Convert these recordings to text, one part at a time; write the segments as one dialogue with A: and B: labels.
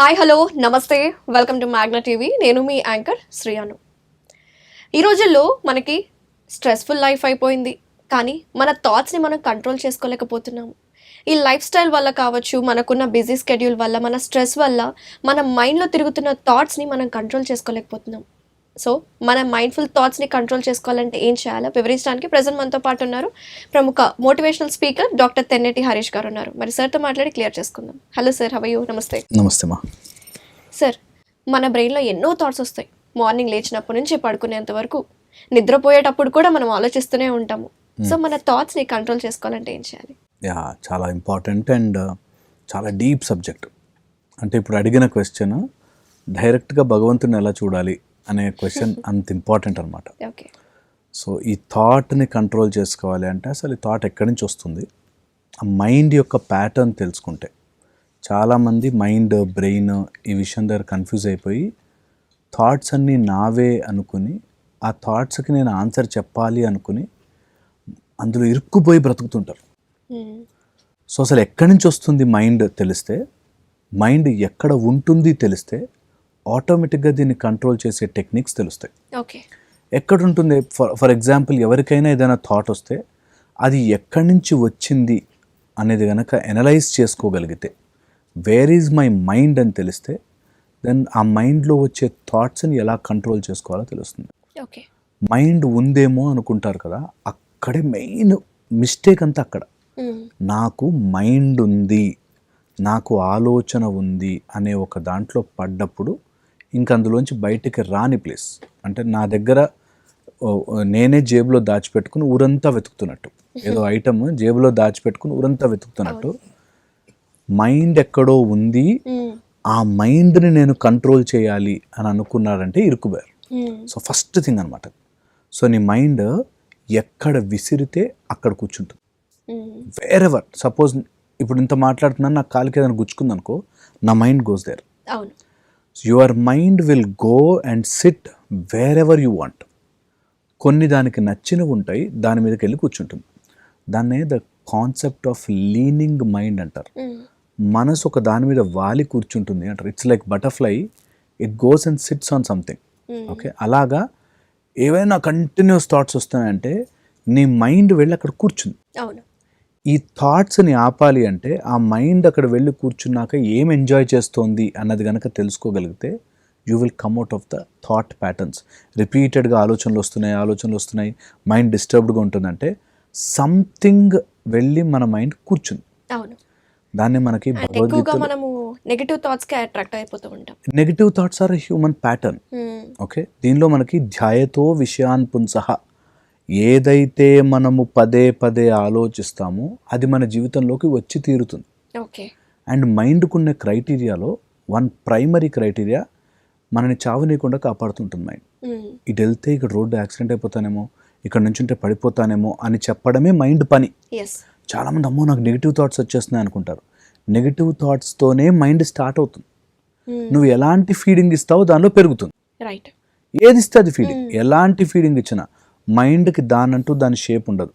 A: Hi hello నమస్తే welcome to Magna TV. నేను మీ యాంకర్ శ్రీయాను. ఈ రోజుల్లో మనకి స్ట్రెస్ఫుల్ లైఫ్ అయిపోయింది. కానీ మన థాట్స్ని మనం కంట్రోల్ చేసుకోలేకపోతున్నాము. ఈ లైఫ్ స్టైల్ వల్ల కావచ్చు మనకున్న బిజీ స్కెడ్యూల్ వల్ల మన స్ట్రెస్ వల్ల మన మైండ్లో తిరుగుతున్న థాట్స్ని మనం కంట్రోల్ చేసుకోలేకపోతున్నాం. సో మన మైండ్ఫుల్ థాట్స్ని కంట్రోల్ చేసుకోవాలంటే ఏం చేయాలో? వివరించడానికి ప్రజెంట్ మనతో పాటు ఉన్నారు ప్రముఖ motivational speaker doctor Tenneti Harish గారు ఉన్నారు. మరి సార్తో మాట్లాడి క్లియర్ చేసుకుందాం. హలో సార్ హవయూ నమస్తే.
B: నమస్తే మా.
A: సార్ మన బ్రెయిన్లో ఎన్నో థాట్స్ వస్తాయి. మార్నింగ్ లేచినప్పటి నుంచి పడుకునేంత వరకు నిద్రపోయేటప్పుడు కూడా మనం ఆలోచిస్తూనే ఉంటాము. సో మన థాట్స్ని కంట్రోల్ చేసుకోవాలంటే ఏం చేయాలి?
B: యా చాలా ఇంపార్టెంట్ అండ్ చాలా డీప్ సబ్జెక్ట్ అంటే ఇప్పుడు అడిగిన క్వశ్చన్ డైరెక్ట్గా భగవంతుని ఎలా చూడాలి? అనే క్వశ్చన్ అంత ఇంపార్టెంట్ అనమాట సో ఈ థాట్ని కంట్రోల్ చేసుకోవాలి అంటే అసలు ఈ థాట్ ఎక్కడి నుంచి వస్తుంది? ఆ మైండ్ యొక్క ప్యాటర్న్ తెలుసుకుంటే. చాలామంది మైండ్ బ్రెయిన్ ఈ విషయం దగ్గర కన్ఫ్యూజ్ అయిపోయి థాట్స్ అన్నీ నావే అనుకుని ఆ థాట్స్కి నేను ఆన్సర్ చెప్పాలి అనుకుని అందులో ఇరుక్కుపోయి బ్రతుకుతుంటారు. సో అసలు ఎక్కడి నుంచి వస్తుంది మైండ్ తెలిస్తే? మైండ్ ఎక్కడ ఉంటుంది తెలిస్తే ఆటోమేటిక్గా దీన్ని కంట్రోల్ చేసే టెక్నిక్స్ తెలుస్తాయి.
A: ఓకే.
B: ఎక్కడ ఉంటుంది ఫర్ ఫర్ ఎగ్జాంపుల్ ఎవరికైనా ఏదైనా థాట్ వస్తే అది ఎక్కడి నుంచి వచ్చింది అనేది కనుక ఎనలైజ్ చేసుకోగలిగితే వేర్ ఈజ్ మై మైండ్ అని తెలిస్తే దెన్ ఆ మైండ్లో వచ్చే థాట్స్ని ఎలా కంట్రోల్ చేసుకోవాలో తెలుస్తుంది.
A: ఓకే.
B: మైండ్ ఉందేమో అనుకుంటారు కదా అక్కడే మెయిన్ మిస్టేక్ అంతా అక్కడ. నాకు మైండ్ ఉంది నాకు ఆలోచన ఉంది అనే ఒక దాంట్లో పడ్డప్పుడు ఇంక అందులోంచి బయటికి రాని ప్లేస్. అంటే నా దగ్గర నేనే జేబులో దాచిపెట్టుకుని ఊరంతా వెతుకుతున్నట్టు. ఏదో ఐటమ్ జేబులో దాచిపెట్టుకుని ఊరంతా వెతుకుతున్నట్టు. మైండ్ ఎక్కడో ఉంది. ఆ మైండ్ని నేను కంట్రోల్ చేయాలి అని అనుకున్నారంటే ఇరుకుపోయారు సో ఫస్ట్ థింగ్ అనమాట సో నీ మైండ్ ఎక్కడ విసిరితే అక్కడ కూర్చుంటుంది. వేరెవర్ సపోజ్ ఇప్పుడు ఇంత మాట్లాడుతున్నాను నాకు కాలికి ఏదైనా గుచ్చుకుంది అనుకో నా మైండ్ గోస్ దేర్.
A: అవును.
B: Your mind will go and sit wherever you want కొన్ని దానికి నచ్చినవి ఉంటాయి దాని మీదకి వెళ్ళి కూర్చుంటుంది. దాన్నే the concept of leaning mind అంటారు. మనసు ఒక దాని మీద వాలి కూర్చుంటుంది అంటారు. It's like butterfly it goes and sits on something okay అలాగా ఏవైనా కంటిన్యూస్ థాట్స్ వస్తున్నాయంటే నీ మైండ్ వెళ్ళి అక్కడ కూర్చుంది. ఈ థాట్స్ని ఆపాలి అంటే ఆ మైండ్ అక్కడ వెళ్ళి కూర్చున్నాక ఏం ఎంజాయ్ చేస్తోంది అన్నది కనుక తెలుసుకోగలిగితే you will come out of the thought patterns రిపీటెడ్గా ఆలోచనలు వస్తున్నాయి ఆలోచనలు వస్తున్నాయి మైండ్ డిస్టర్బ్డ్గా ఉంటుందంటే సంథింగ్ వెళ్ళి మన మైండ్ కూర్చుంది.
A: అవును.
B: దాన్ని మనకి
A: మనము నెగిటివ్ థాట్స్కి అట్రాక్ట్ అయిపోతూ ఉంటాం.
B: Negative thoughts are human pattern okay? దీనిలో మనకి ధ్యాయతో విషయాన్ పుంసహ ఏదైతే మనము పదే పదే ఆలోచిస్తామో అది మన జీవితంలోకి వచ్చి తీరుతుంది.
A: ఓకే.
B: అండ్ మైండ్కున్న క్రైటీరియాలో వన్ ప్రైమరీ క్రైటీరియా మనని చావనీయకుండా కాపాడుతుంటుంది మైండ్. ఇటు వెళ్తే ఇక్కడ రోడ్డు యాక్సిడెంట్ అయిపోతానేమో ఇక్కడ నుంచి ఉంటే పడిపోతానేమో అని చెప్పడమే మైండ్ పని. చాలామంది అమ్మో నాకు నెగిటివ్ థాట్స్ వచ్చేస్తున్నాయి అనుకుంటారు. నెగిటివ్ థాట్స్తోనే మైండ్ స్టార్ట్ అవుతుంది. నువ్వు ఎలాంటి ఫీడింగ్ ఇస్తావో దానిలో పెరుగుతుంది.
A: రైట్.
B: ఏది ఇస్తే అది ఫీడింగ్. ఎలాంటి ఫీడింగ్ ఇచ్చినా మైండ్కి దానంటూ దాని షేప్ ఉండదు.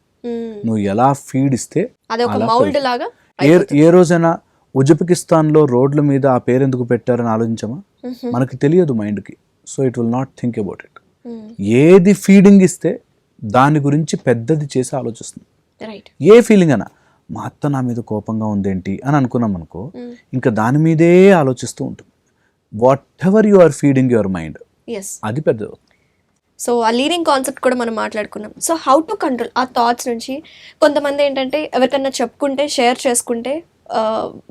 B: నువ్వు ఎలా ఫీడ్ ఇస్తే ఏ ఏ రోజైనా ఉజ్బెకిస్తాన్లో రోడ్ల మీద ఆ పేరు ఎందుకు పెట్టారని ఆలోచించమా? మనకి తెలియదు మైండ్కి. So it will not think about it. ఏది ఫీడింగ్ ఇస్తే దాని గురించి పెద్దది చేసి ఆలోచిస్తుంది. ఏ ఫీలింగ్ అయినా మా అత్త నా మీద కోపంగా ఉందేంటి? అని అనుకున్నాం అనుకో ఇంకా దాని మీదే ఆలోచిస్తూ ఉంటుంది. Whatever you are feeding your mind అది పెద్దది
A: సో ఆ లీడింగ్ కాన్సెప్ట్ కూడా మనం మాట్లాడుకున్నాం. సో హౌ టు కంట్రోల్ ఆ థాట్స్ నుంచి కొంతమంది ఏంటంటే ఎవరికన్నా చెప్పుకుంటే షేర్ చేసుకుంటే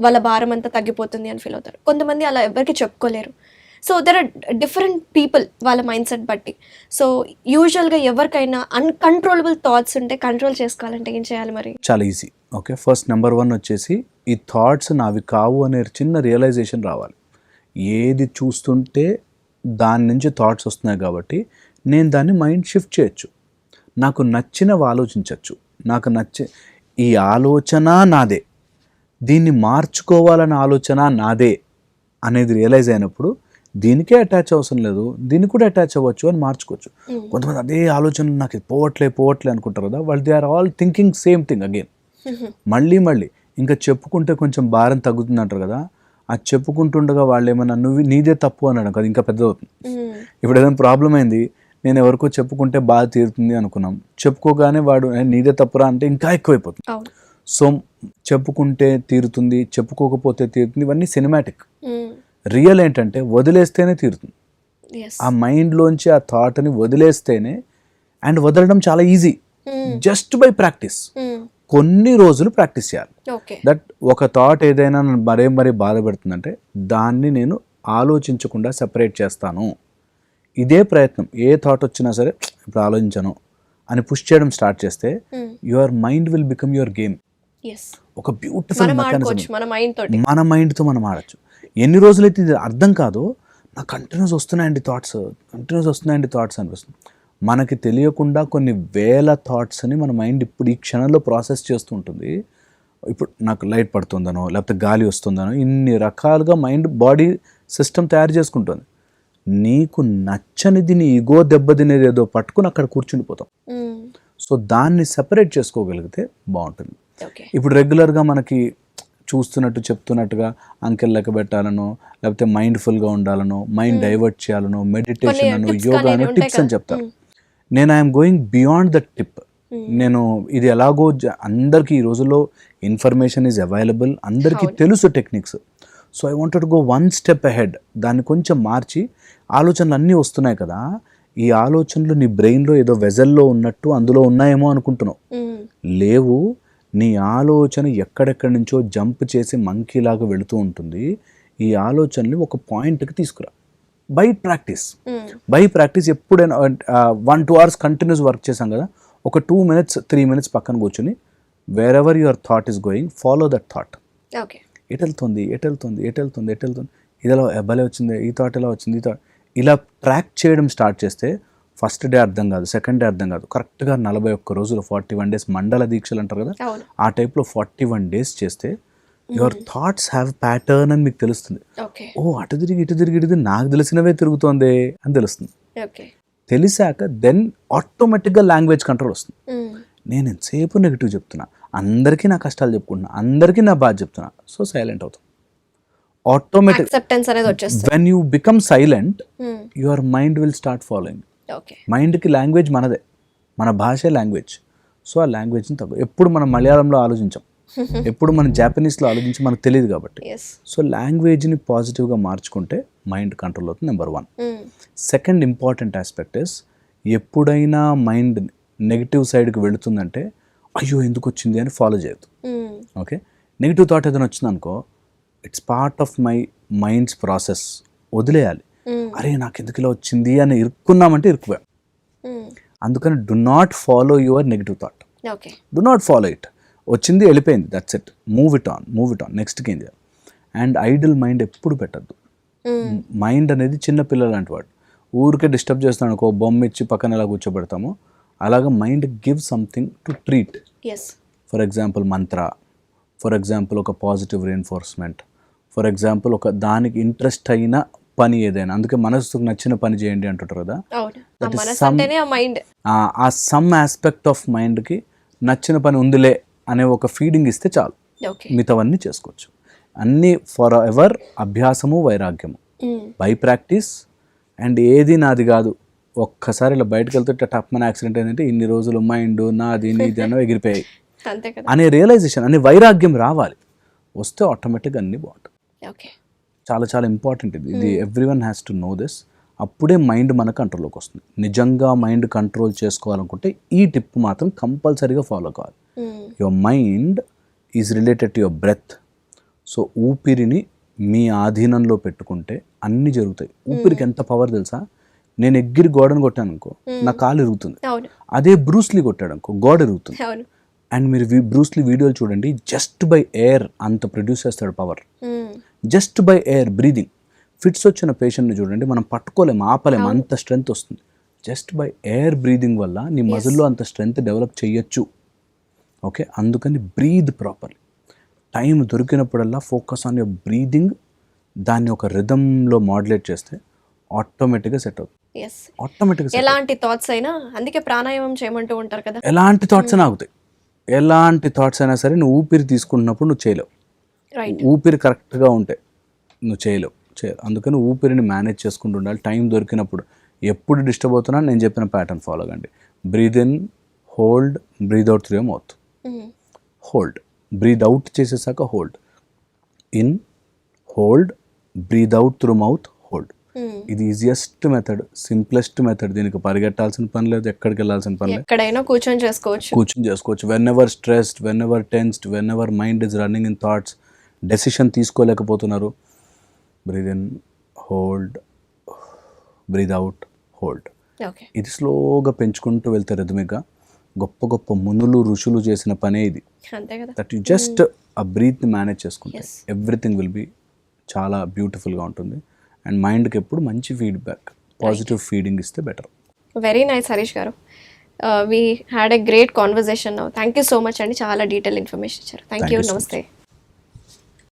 A: వాళ్ళ భారం అంతా తగ్గిపోతుంది అని ఫీల్ అవుతారు. కొంతమంది అలా ఎవరికి చెప్పుకోలేరు. So there are different people వాళ్ళ మైండ్ సెట్ బట్టి. సో యూజువల్గా ఎవరికైనా అన్కంట్రోలబుల్ థాట్స్ ఉంటే కంట్రోల్ చేసుకోవాలంటే ఏం చేయాలి మరి?
B: చాలా easy okay first number one వచ్చేసి ఈ థాట్స్ నావి కావు అనే చిన్న రియలైజేషన్ రావాలి. ఏది చూస్తుంటే దాని నుంచి థాట్స్ వస్తున్నాయి కాబట్టి నేను దాన్ని మైండ్ షిఫ్ట్ చేయొచ్చు. నాకు నచ్చినవి ఆలోచించవచ్చు నాకు నచ్చే ఈ ఆలోచన నాదే. దీన్ని మార్చుకోవాలన్న ఆలోచన నాదే అనేది రియలైజ్ అయినప్పుడు దీనికే అటాచ్ అవసరం లేదు. దీనికి కూడా అటాచ్ అవ్వచ్చు అని మార్చుకోవచ్చు. కొంతమంది అదే ఆలోచన నాకు పోవట్లే పోవట్లే అనుకుంటారు కదా వాళ్ళు they are all thinking same thing again మళ్ళీ మళ్ళీ ఇంకా చెప్పుకుంటే కొంచెం భారం తగ్గుతుంది అంటారు కదా అది చెప్పుకుంటుండగా వాళ్ళు ఏమన్నా నువ్వు నీదే తప్పు అన్నాడు కదా ఇంకా పెద్ద అవుతుంది. ఇప్పుడు ఏదైనా ప్రాబ్లం అయింది నేను ఎవరికో చెప్పుకుంటే బాగా తీరుతుంది అనుకున్నాం. చెప్పుకోగానే వాడు "ఏ, నీదే తప్పురా? అంటే ఇంకా ఎక్కువైపోతుంది. సో చెప్పుకుంటే తీరుతుంది చెప్పుకోకపోతే తీరుతుంది ఇవన్నీ సినిమాటిక్. రియల్ ఏంటంటే వదిలేస్తేనే తీరుతుంది. ఆ మైండ్లోంచి ఆ థాట్ని వదిలేస్తేనే అండ్ వదలడం చాలా ఈజీ. Just by practice. కొన్ని రోజులు ప్రాక్టీస్ చేయాలి. దట్ ఒక థాట్ ఏదైనా నన్ను మరే మరీ బాధ పెడుతుందంటే దాన్ని నేను ఆలోచించకుండా సెపరేట్ చేస్తాను. ఇదే ప్రయత్నం ఏ థాట్ వచ్చినా సరే ఇప్పుడు ఆలోచించను అని పుష్ చేయడం స్టార్ట్ చేస్తే. Your mind will become your game ఒక బ్యూటిఫుల్ మెకానిజం
A: మన
B: మైండ్తో మనం ఆడచ్చు. ఎన్ని రోజులైతే ఇది అర్థం కాదో నాకు కంటిన్యూస్ వస్తున్నాయండి థాట్స్ కంటిన్యూస్ వస్తున్నాయండి థాట్స్ అనిపిస్తుంది. మనకి తెలియకుండా కొన్ని వేల థాట్స్ని మన మైండ్ ఇప్పుడు ఈ క్షణంలో ప్రాసెస్ చేస్తూ ఉంటుంది. ఇప్పుడు నాకు లైట్ పడుతుందనో లేకపోతే గాలి వస్తుందనో ఇన్ని రకాలుగా మైండ్ బాడీ సిస్టమ్ తయారు చేసుకుంటుంది. నీకు నచ్చనిది నీ ఈగో దెబ్బతినేది ఏదో పట్టుకుని అక్కడ కూర్చుండిపోతాం. సో దాన్ని సెపరేట్ చేసుకోగలిగితే బాగుంటుంది. ఇప్పుడు రెగ్యులర్గా మనకి చూస్తున్నట్టు చెప్తున్నట్టుగా అంకెల్ లెక్క పెట్టాలనో లేకపోతే మైండ్ఫుల్గా ఉండాలనో మైండ్ డైవర్ట్ చేయాలనో మెడిటేషన్ అను
A: tips
B: యోగా
A: కానీ
B: అను
A: ఉంటాయి
B: టిప్స్ అని. చెప్తారు. నేను I am going beyond that tip. నేను ఇది ఎలాగో అందరికీ ఈ రోజుల్లో ఇన్ఫర్మేషన్ ఈజ్ అవైలబుల్ అందరికీ తెలుసు techniques. So I wanted go one step ahead దాన్ని కొంచెం మార్చి ఆలోచనలు అన్నీ వస్తున్నాయి కదా. ఈ ఆలోచనలు నీ బ్రెయిన్లో ఏదో వెజల్లో ఉన్నట్టు అందులో ఉన్నాయేమో అనుకుంటున్నావు. లేవు. నీ ఆలోచన ఎక్కడెక్కడి నుంచో జంప్ చేసి మంకీలాగా వెళుతూ ఉంటుంది. ఈ ఆలోచనని ఒక పాయింట్కి తీసుకురా. By practice. బై ప్రాక్టీస్ ఎప్పుడైనా one two hours continuous work చేసాం కదా. ఒక టూ మినిట్స్ త్రీ మినిట్స్ పక్కన కూర్చొని wherever your thought is going follow that thought
A: okay
B: ఎటు వెళ్తుంది ఎటు వెళ్తుంది ఎటు వెళ్తుంది ఎటు వెళ్తుంది ఇది ఎలా భలే వచ్చింది ఈ థాట్ ఎలా వచ్చింది ఈ థాట్ ఇలా ట్రాక్ చేయడం స్టార్ట్ చేస్తే ఫస్ట్ డే అర్థం కాదు సెకండ్ డే అర్థం కాదు. కరెక్ట్గా నలభై ఒక్క రోజులు ఫార్టీ వన్ డేస్ మండల దీక్షలు అంటారు కదా? ఆ టైప్లో ఫార్టీ వన్ డేస్ చేస్తే యువర్ థాట్స్ హ్యావ్ ప్యాటర్న్ అని మీకు తెలుస్తుంది. ఓ అటు తిరిగి ఇటు తిరిగి ఇటు నాకు తెలిసినవే తిరుగుతోంది అని తెలుస్తుంది. తెలిసాక దెన్ ఆటోమేటిక్గా లాంగ్వేజ్ కంట్రోల్ వస్తుంది. నేను ఎంతసేపు నెగిటివ్ చెప్తున్నా? అందరికీ నా కష్టాలు చెప్పుకుంటున్నా అందరికీ నా బాధ చెప్తున్నా. సో సైలెంట్ అవుతాం. ఆటోమేటిక్
A: యాక్సెప్టెన్స్ అనేది వచ్చేస్తుంది.
B: When you become silent. Your mind will start following
A: okay
B: మైండ్కి లాంగ్వేజ్ మనదే. మన భాషే లాంగ్వేజ్ సో ఆ లాంగ్వేజ్ని తగ్గు ఎప్పుడు మనం మలయాళంలో ఆలోచించాం. ఎప్పుడు మనం జాపనీస్లో ఆలోచించి మనకు తెలియదు కాబట్టి. సో లాంగ్వేజ్ని పాజిటివ్గా మార్చుకుంటే మైండ్ కంట్రోల్ అవుతుంది number one. Second important aspect is ఎప్పుడైనా మైండ్ నెగిటివ్ సైడ్కి వెళుతుందంటే అయ్యో! ఎందుకు వచ్చింది అని ఫాలో చేయొద్దు. ఓకే? నెగిటివ్ థాట్ ఏదైనా వచ్చిందనుకో it's part of my mind's process. వదిలేయాలి. అరే! నాకు ఎందుకు ఇలా వచ్చింది? అని ఇరుక్కున్నామంటే ఇరుక్కుపోయాం. అందుకని do not follow your negative thought. Do not follow it. వచ్చింది వెళ్ళిపోయింది. That's it. Move it on move it on. నెక్స్ట్కి ఏం చేయాలి? అండ్ ఐడిల్ మైండ్ ఎప్పుడు పెట్టద్దు. మైండ్ అనేది చిన్న పిల్లలు లాంటి వాడు. ఊరికే డిస్టర్బ్ చేస్తాను అనుకో బొమ్మ ఇచ్చి పక్కన ఎలా కూర్చోబెడతామో అలాగా mind give something to treat. For example mantra for example ఒక పాజిటివ్ రీఎన్ఫోర్స్మెంట్ ఫర్ ఎగ్జాంపుల్ ఒక దానికి ఇంట్రెస్ట్ అయిన పని ఏదైనా అందుకే మనసుకు నచ్చిన పని చేయండి అంటుంటారు కదా?
A: ఆ
B: సమ్ ఆస్పెక్ట్ ఆఫ్ మైండ్కి నచ్చిన పని ఉందిలే అనే ఒక ఫీడింగ్ ఇస్తే చాలు. మిగతావన్నీ చేసుకోవచ్చు. అన్నీ ఫర్ ఎవర్ అభ్యాసము వైరాగ్యము. బై ప్రాక్టీస్ అండ్ ఏది నాది కాదు ఒక్కసారి ఇలా బయటకు వెళ్తుంటే టప్ మన యాక్సిడెంట్ ఏంటంటే ఇన్ని రోజులు మైండ్ నాది నీది అన్న ఎగిరిపోయాయి. అనే రియలైజేషన్ అనే వైరాగ్యం రావాలి. వస్తే ఆటోమేటిక్గా అన్నీ బాగుంటుంది
A: ఓకే.
B: చాలా చాలా ఇంపార్టెంట్ ఇది. ఇది every one has to know this అప్పుడే మైండ్ మన కంట్రోల్లోకి వస్తుంది. నిజంగా మైండ్ కంట్రోల్ చేసుకోవాలనుకుంటే ఈ టిప్ మాత్రం కంపల్సరీగా ఫాలో కావాలి. Your mind is related to your breath so ఊపిరిని మీ ఆధీనంలో పెట్టుకుంటే అన్నీ జరుగుతాయి. ఊపిరికి ఎంత పవర్ తెలుసా? నేను ఎగ్గిరి గోడను కొట్టాను అనుకో నా కాలు ఇరుగుతుంది.
A: అవును.
B: అదే బ్రూస్లీ కొట్టాడు అనుకో గోడ ఇరుగుతుంది.
A: అవును.
B: అండ్ మీరు బ్రూస్లీ వీడియోలు చూడండి జస్ట్ బై ఎయిర్ అంత ప్రొడ్యూస్ చేస్తాడు power. Just by air breathing fits వచ్చిన పేషెంట్ని చూడండి మనం పట్టుకోలేం ఆపలేం అంత స్ట్రెంగ్త్ వస్తుంది. జస్ట్ బై ఎయిర్ బ్రీదింగ్ వల్ల నీ మజిల్లో అంత స్ట్రెంగ్త్ డెవలప్ చేయొచ్చు. ఓకే అందుకని బ్రీద్ ప్రాపర్లీ టైం దొరికినప్పుడల్లా ఫోకస్ ఆన్ యువర్ బ్రీదింగ్ దాన్ని ఒక రిధంలో మాడ్యులేట్ చేస్తే ఆటోమేటిక్గా సెట్ అవుతుంది.
A: ఎస్
B: ఆటోమేటిక్గా
A: ఎలాంటి థాట్స్ అయినా అందుకే ప్రాణాయామం చేయమంటూ ఉంటారు కదా.
B: ఎలాంటి థాట్స్ అయినా ఆగుతాయి. ఎలాంటి థాట్స్ అయినా సరే నువ్వు ఊపిరి తీసుకుంటున్నప్పుడు నువ్వు చేయలేవు. ఊపిరి కరెక్ట్గా ఉంటే నువ్వు చేయలేవు. చేయలేవు. అందుకని ఊపిరిని మేనేజ్ చేసుకుంటూ ఉండాలి. టైం దొరికినప్పుడు ఎప్పుడు డిస్టర్బ్ అవుతున్నా నేను చెప్పిన ప్యాటర్న్ ఫాలో కండి. Breathe in hold breathe out through mouth hold breathe out చేసేసాక hold in hold breathe out through mouth hold ఇది ఈజియెస్ట్ మెథడ్ సింప్లెస్ట్ మెథడ్ దీనికి పరిగెట్టాల్సిన పని లేదు ఎక్కడికి వెళ్ళాల్సిన పని లేదు.
A: ఎక్కడైనా కూర్చొని చేసుకోవచ్చు.
B: కూర్చొని చేసుకోవచ్చు. Whenever stressed whenever tensed whenever mind is running in thoughts decision తీసుకోలేకపోతున్నారు breathe in hold breathe out hold ఇది స్లోగా పెంచుకుంటూ వెళ్తే రిథమిక్గా గొప్ప గొప్ప మునులు ఋషులు చేసిన పనే ఇది. దట్ యు జస్ట్ ఆ బ్రీత్ని మేనేజ్ చేసుకుంటే. ఎవ్రీథింగ్ విల్ బి చాలా బ్యూటిఫుల్గా ఉంటుంది. అండ్ మైండ్కి ఎప్పుడు మంచి ఫీడ్బ్యాక్ పాజిటివ్ ఫీడింగ్ ఇస్తే better.
A: Very nice Harish garu. We had a great conversation thank you so much అండి. చాలా డీటెయిల్ ఇన్ఫర్మేషన్ ఇచ్చారు. థ్యాంక్ యూ నమస్తే